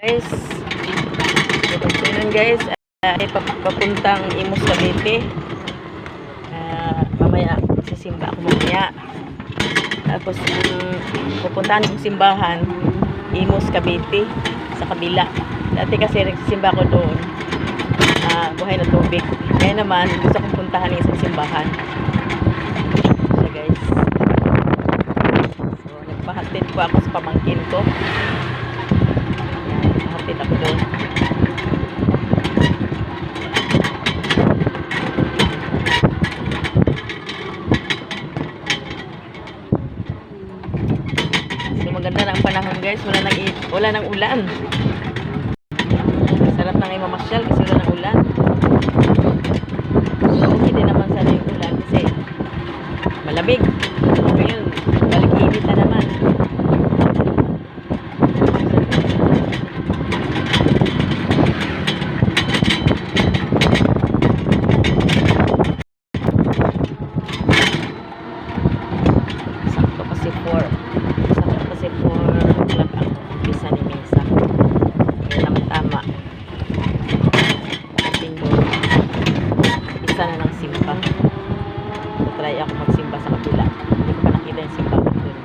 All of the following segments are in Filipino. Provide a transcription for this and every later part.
Guys, so yun guys, uh, ay pap- papuntang Imus Cavite. Ah, mamaya, sisimba ako mamaya. Tapos, um, pupuntahan kong simbahan, Imus Cavite, sa kabila. Dati kasi nagsisimba ako doon, ah, buhay na tubig. Kaya naman, gusto kong puntahan isang simbahan. So guys, so nagpahatid po ako sa pamangkin ko. Doon. So maganda na ang panahon guys. Wala nang, wala nang ulan. Sarap nang imamasyal kasi wala nang ulan. So okay din naman sana yung ulan kasi malamig. Ngayon, balik init na naman. Sakto kasi 4. Sakto kasi 4 o'clock ang umpisa ni Mesa. Yan ang tama. Ating isa na ng simba. Try ako magsimba sa kabila. Hindi ko pa nakita yung simba ko dun.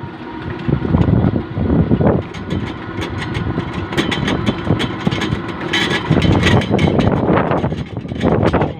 Ay.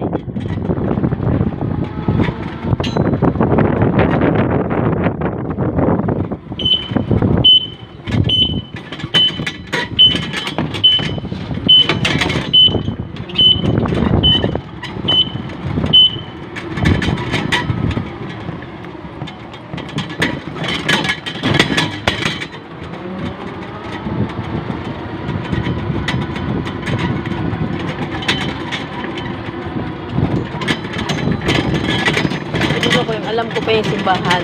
Gusto ko yung alam ko pa yung simbahan.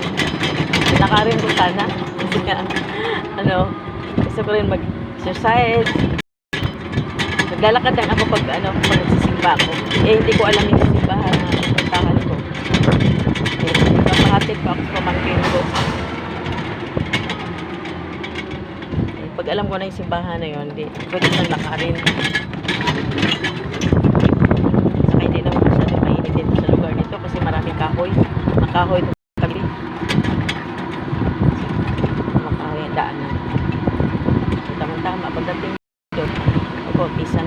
Nakarin ko sana. Kasi nga, ano, gusto ko rin mag-exercise. Naglalakad lang ako pag, ano, pag nagsisimba ako. Eh, hindi ko alam yung simbahan na puntahan ko. Eh, papahatid pa ako sa pamangkin ko. Pag alam ko na yung simbahan na yun, di, pwede ko nang kahoy ito kami. Makahoy ang daan na. Tama-tama. Pagdating dito, ako, pisa